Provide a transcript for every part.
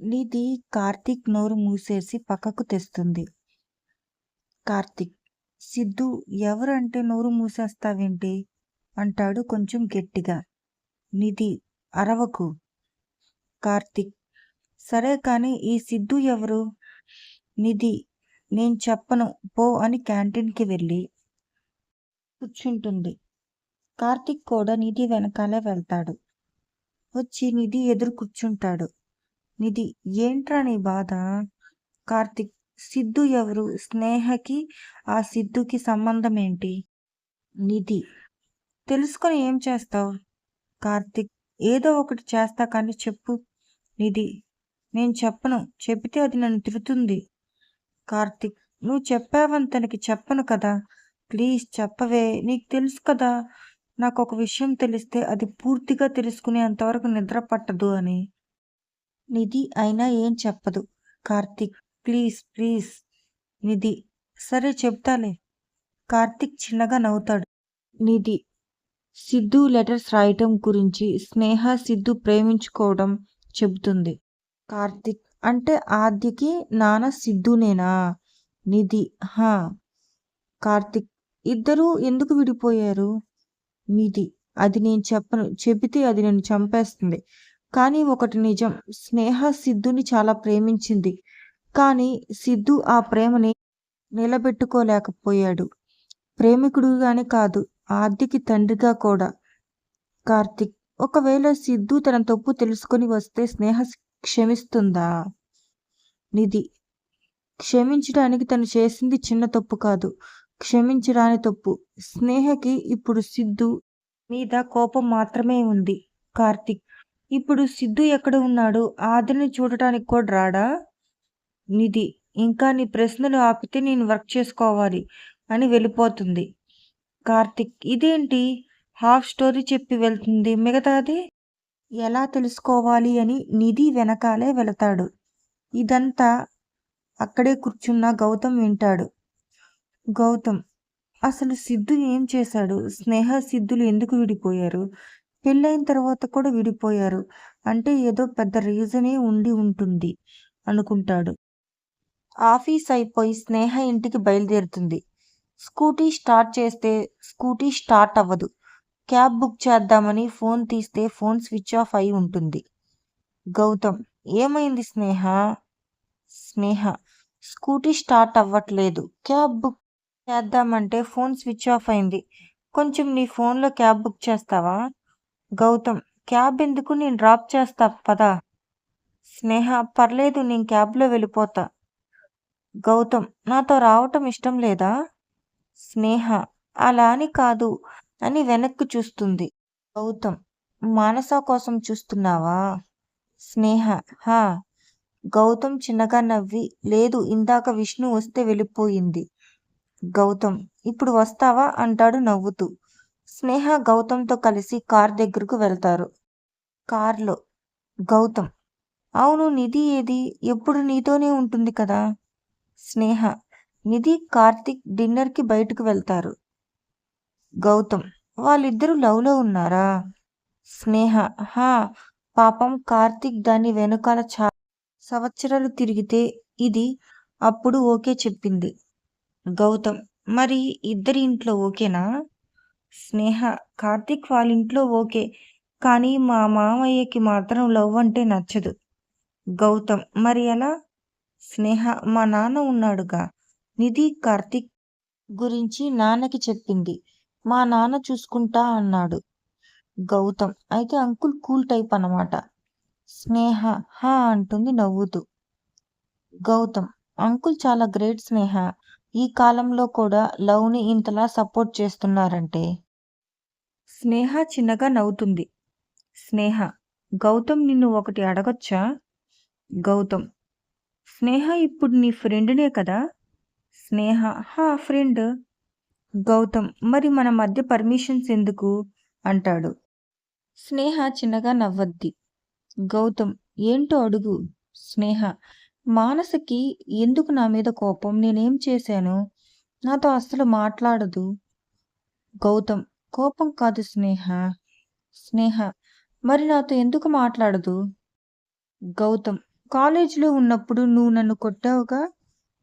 నిధి కార్తీక్ నోరు మూసేసి పక్కకు తెస్తుంది. కార్తీక్ సిద్ధు ఎవరంటే నోరు మూసేస్తావేంటి? అంటాడు కొంచెం గట్టిగా. నిధి అరవకు. కార్తీక్ సరే కాని ఈ సిద్ధు ఎవరు? నిధి నేను చెప్పను పో అని క్యాంటీన్‌కి వెళ్ళి కూర్చుంటుంది. కార్తిక్ కూడా నిధి వెనకాలే వెళ్తాడు. వచ్చి నిధి ఎదురు కూర్చుంటాడు. నిధి ఏంట్రా నీ బాధ? కార్తిక్ సిద్ధు ఎవరు? స్నేహకి ఆ సిద్దుకి సంబంధం ఏంటి నిధి తెలుసుకొని ఏం చేస్తావు కార్తిక్ ఏదో ఒకటి చేస్తా కానీ చెప్పు. నిధి నేను చెప్పను. చెబితే అది నన్ను తిడుతుంది. కార్తిక్ నువ్వు చెప్పావని తనకి చెప్పను కదా! ప్లీజ్ చెప్పవే. నీకు తెలుసు కదా నాకు ఒక విషయం తెలిస్తే అది పూర్తిగా తెలుసుకునేంతవరకు నిద్ర పట్టదు అని. నిధి అయినా ఏం చెప్పదు. Karthik please please. నిధి సరే చెప్తాలే. కార్తీక్ చిన్నగా నవ్వుతాడు. నిధి సిద్ధు లెటర్స్ రాయటం గురించి స్నేహ సిద్ధు ప్రేమించుకోవడం చెబుతుంది. కార్తీక్ అంటే ఆద్యకి నాన్న సిద్ధూనేనా? నిధి హా! కార్తీక్ ఇద్దరూ ఎందుకు విడిపోయారు? నిధి అది నేను చెప్పను. చెబితే అది నన్ను చంపేస్తుంది. కానీ ఒకటి నిజం. స్నేహ సిద్ధుని చాలా ప్రేమించింది. కానీ సిద్ధు ఆ ప్రేమని నిలబెట్టుకోలేకపోయాడు. ప్రేమికుడుగానే కాదు ఆర్దికి తండ్రిగా కూడా. కార్తిక్ ఒకవేళ సిద్ధు తన తప్పు తెలుసుకొని వస్తే స్నేహ క్షమిస్తుందా? నిధి క్షమించడానికి తను చేసింది చిన్న తప్పు కాదు. క్షమించరాని తప్పు. స్నేహకి ఇప్పుడు సిద్ధు మీద కోపం మాత్రమే ఉంది. కార్తిక్ ఇప్పుడు సిద్ధు ఎక్కడ ఉన్నాడు? ఆదిని చూడటానికి కూడా రాడా? నిధి ఇంకా నీ ప్రశ్నలు ఆపితే నేను వర్క్ చేసుకోవాలి అని వెళ్ళిపోతుంది. కార్తిక్ ఇదేంటి? హాఫ్ స్టోరీ చెప్పి వెళ్తుంది. మిగతాది? ఎలా తెలుసుకోవాలి అని నిధి వెనకాలే వెళతాడు. ఇదంతా అక్కడే కూర్చున్న గౌతమ్ వింటాడు. గౌతమ్ అసలు సిద్ధు ఏం చేశాడు? స్నేహ సిద్ధులు ఎందుకు విడిపోయారు? పెళ్ళైన తర్వాత కూడా విడిపోయారు. అంటే ఏదో పెద్ద రీజనే ఉండి ఉంటుంది అనుకుంటాడు. ఆఫీస్ అయిపోయి స్నేహ ఇంటికి బయలుదేరుతుంది. స్కూటీ స్టార్ట్ చేస్తే స్కూటీ స్టార్ట్ అవ్వదు. క్యాబ్ బుక్ చేద్దామని ఫోన్ తీస్తే ఫోన్ స్విచ్ ఆఫ్ అయి ఉంటుంది. గౌతమ్ ఏమైంది స్నేహ? స్నేహ స్కూటీ స్టార్ట్ అవ్వట్లేదు. క్యాబ్ బుక్ చేద్దామంటే ఫోన్ స్విచ్ ఆఫ్ అయింది. కొంచెం నీ ఫోన్లో క్యాబ్ బుక్ చేస్తావా? గౌతమ్ క్యాబ్ ఎందుకు నేను డ్రాప్ చేస్తా పదా స్నేహ పర్లేదు నేను క్యాబ్లో వెళ్ళిపోతా. గౌతమ్ నాతో రావటం ఇష్టం లేదా? స్నేహ అలా అని కాదు అని వెనక్కి చూస్తుంది. గౌతమ్ మానస కోసం చూస్తున్నావా? స్నేహ హా! గౌతమ్ చిన్నగా నవ్వి లేదు ఇందాక విష్ణు వస్తే వెళ్ళిపోయింది. గౌతమ్ ఇప్పుడు వస్తావా? అంటాడు నవ్వుతూ. స్నేహ గౌతమ్తో కలిసి కార్ దగ్గరకు వెళ్తారు. కార్లో గౌతమ్ అవును నిధి ఏది? ఎప్పుడు నీతోనే ఉంటుంది కదా? స్నేహ నిధి కార్తీక్ డిన్నర్‌కి బయటకు వెళ్తారు. గౌతమ్ వాళ్ళిద్దరూ లవ్‌లో ఉన్నారా? స్నేహ హా! పాపం కార్తీక్ దాని వెనుకాల చా సంవత్సరాలు తిరిగితే ఇది అప్పుడు ఓకే చెప్పింది. గౌతమ్ మరి ఇద్దరి ఇంట్లో ఓకేనా? స్నేహ కార్తీక్ వాళ్ళింట్లో ఓకే. కానీ మా మామయ్యకి మాత్రం లవ్ అంటే నచ్చదు. గౌతమ్ మరి ఎలా? స్నేహ మా నాన్న ఉన్నాడుగా. నిధి కార్తీక్ గురించి నాన్నకి చెప్పింది. మా నాన్న చూసుకుంటా అన్నాడు. గౌతమ్ అయితే అంకుల్ కూల్ టైప్ అనమాట స్నేహ హా! అంటుంది నవ్వుతూ. గౌతమ్ అంకుల్ చాలా గ్రేట్ స్నేహ. ఈ కాలంలో కూడా లవ్‌ని ఇంతలా సపోర్ట్ చేస్తున్నారంటే. స్నేహ చిన్నగా నవ్వుతుంది. స్నేహ గౌతమ్ నిన్ను ఒకటి అడగొచ్చా? గౌతమ్ స్నేహ ఇప్పుడు నీ ఫ్రెండ్నే కదా? స్నేహ హా! ఫ్రెండ్. గౌతమ్ మరి మన మధ్య పర్మిషన్స్ ఎందుకు? అంటాడు. స్నేహ చిన్నగా నవ్వద్ది. గౌతమ్ ఏంటో అడుగు. స్నేహ మానసకి ఎందుకు నా మీద కోపం? నేనేం చేశాను? నాతో అస్సలు మాట్లాడదు. గౌతమ్ కోపం కాదు స్నేహ. స్నేహ మరి నాతో ఎందుకు మాట్లాడదు? గౌతమ్ కాలేజీలో ఉన్నప్పుడు నువ్వు నన్ను కొట్టావుగా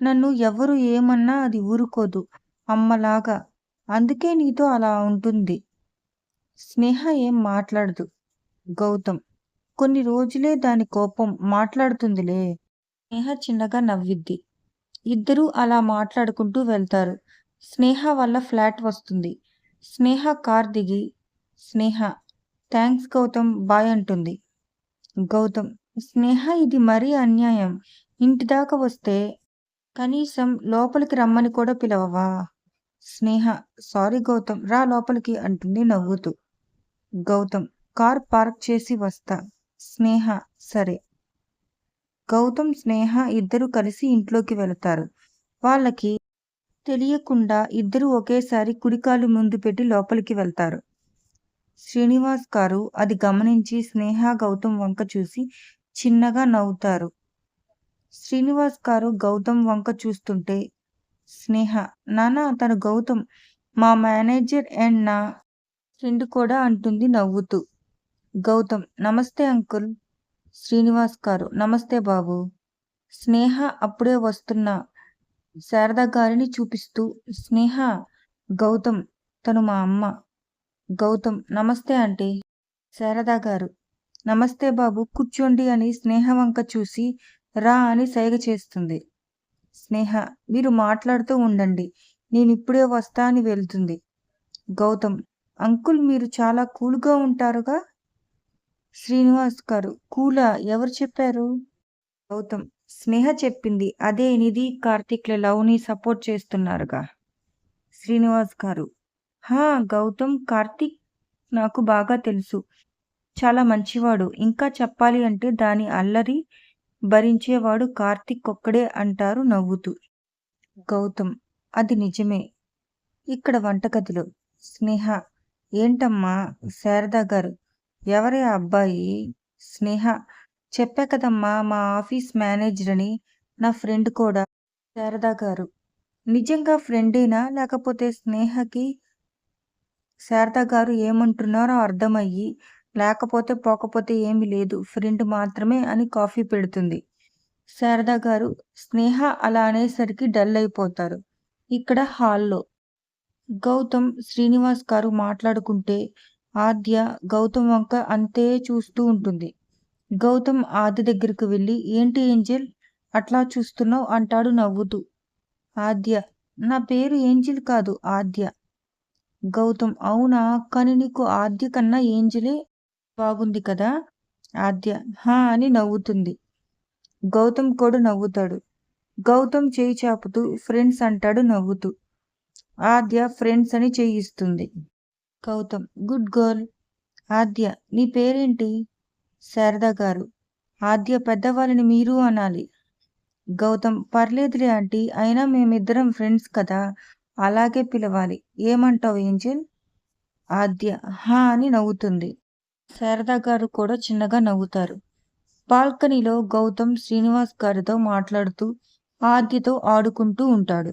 నన్ను ఎవరు ఏమన్నా అది ఊరుకోదు అమ్మలాగా అందుకే నీతో అలా ఉంటుంది స్నేహ ఏం మాట్లాడదు గౌతమ్ కొన్ని రోజులే దాని కోపం మాట్లాడుతుందిలే స్నేహ చిన్నగా నవ్విద్ది. ఇద్దరూ అలా మాట్లాడుకుంటూ వెళ్తారు. స్నేహ వల్ల ఫ్లాట్ వస్తుంది. స్నేహ కార్ దిగి స్నేహ థ్యాంక్స్ గౌతమ్ బాయ్ అంటుంది. గౌతమ్ స్నేహ ఇది మరీ అన్యాయం. ఇంటి దాకా వస్తే కనీసం లోపలికి రమ్మని కూడా పిలవవా? స్నేహ సారీ గౌతమ్ రా లోపలికి అంటుంది నవ్వుతూ. గౌతమ్ కార్ పార్క్ చేసి వస్తా. స్నేహ సరే. గౌతమ్ స్నేహ ఇద్దరు కలిసి ఇంట్లోకి వెళతారు. వాళ్ళకి తెలియకుండా ఇద్దరు ఒకేసారి కుడికాలు ముందు పెట్టి లోపలికి వెళ్తారు. శ్రీనివాస్ గారు అది గమనించి స్నేహ గౌతమ్ వంక చూసి చిన్నగా నవ్వుతారు. శ్రీనివాస్ గారు గౌతమ్ వంక చూస్తుంటే స్నేహ నానా తను గౌతమ్ మా మేనేజర్ అండ్ నా ఫ్రెండ్ కూడా అంటుంది నవ్వుతూ. గౌతమ్ నమస్తే అంకుల్. శ్రీనివాస్ గారు. నమస్తే బాబు. స్నేహ అప్పుడే వస్తున్న శారద గారిని చూపిస్తూ స్నేహ గౌతమ్ తను మా అమ్మ. గౌతమ్ నమస్తే ఆంటీ. శారద గారు. నమస్తే బాబు కూర్చోండి అని స్నేహ వంక చూసి రా అని సైగ చేస్తుంది. స్నేహ మీరు మాట్లాడుతూ ఉండండి. నేను ఇప్పుడే వస్తా అని వెళ్తుంది. గౌతమ్ అంకుల్ మీరు చాలా కూల్గా ఉంటారుగా? శ్రీనివాస్ గారు కూలా ఎవరు చెప్పారు? గౌతమ్ స్నేహ చెప్పింది. అదే నిధి కార్తీక్ల లవ్ని సపోర్ట్ చేస్తున్నారుగా. శ్రీనివాస్ గారు హా గౌతమ్ కార్తీక్ నాకు బాగా తెలుసు. చాలా మంచివాడు. ఇంకా చెప్పాలి అంటే దాని అల్లరి భరించేవాడు కార్తీక్ ఒక్కడే అంటారు నవ్వుతూ. గౌతమ్ అది నిజమే. ఇక్కడ వంటగదిలో స్నేహ ఏంటమ్మా శారదా గారు ఎవరి ఆ అబ్బాయి స్నేహ? చెప్పా కదమ్మా మా ఆఫీస్ మేనేజర్ అని నా ఫ్రెండ్ కూడా. శారదా గారు. నిజంగా ఫ్రెండేనా? లేకపోతే స్నేహకి? శారదా గారు ఏమంటున్నారో అర్థమయ్యి లేకపోతే పోకపోతే ఏమీ లేదు ఫ్రెండ్ మాత్రమే అని కాఫీ పెడుతుంది. శారదా గారు స్నేహ అలా అనేసరికి డల్ అయిపోతారు. ఇక్కడ హాల్లో. గౌతమ్ శ్రీనివాస్ గారు మాట్లాడుకుంటే ఆద్య గౌతమ్ వంక అంతే చూస్తూ ఉంటుంది. గౌతమ్ ఆద్య దగ్గరికి వెళ్ళి ఏంటి ఏంజెల్? అట్లా చూస్తున్నావు అంటాడు నవ్వుతూ. ఆద్య నా పేరు ఏంజిల్ కాదు ఆద్య. గౌతమ్ అవునా? కానీ నీకు ఆద్య కన్నా ఏంజిలే బాగుంది కదా? ఆద్య హా అని నవ్వుతుంది. గౌతమ్ కూడా నవ్వుతాడు. గౌతమ్ చేయి చాపుతూ ఫ్రెండ్స్ అంటాడు నవ్వుతూ. ఆద్య ఫ్రెండ్స్ అని చేయిస్తుంది. గౌతమ్. Good girl. ఆద్య నీ పేరేంటి? శారదా గారు. ఆద్య పెద్దవాళ్ళని మీరు అనాలి. గౌతమ్ పర్లేదులే ఆంటీ అయినా మేమిద్దరం ఫ్రెండ్స్ కదా అలాగే పిలవాలి. ఏమంటావు ఏంజిల్? ఆద్య హా అని నవ్వుతుంది. శారదా గారు కూడా చిన్నగా నవ్వుతారు. బాల్కనీలో గౌతమ్ శ్రీనివాస్ గారితో మాట్లాడుతూ ఆద్యతో ఆడుకుంటూ ఉంటాడు.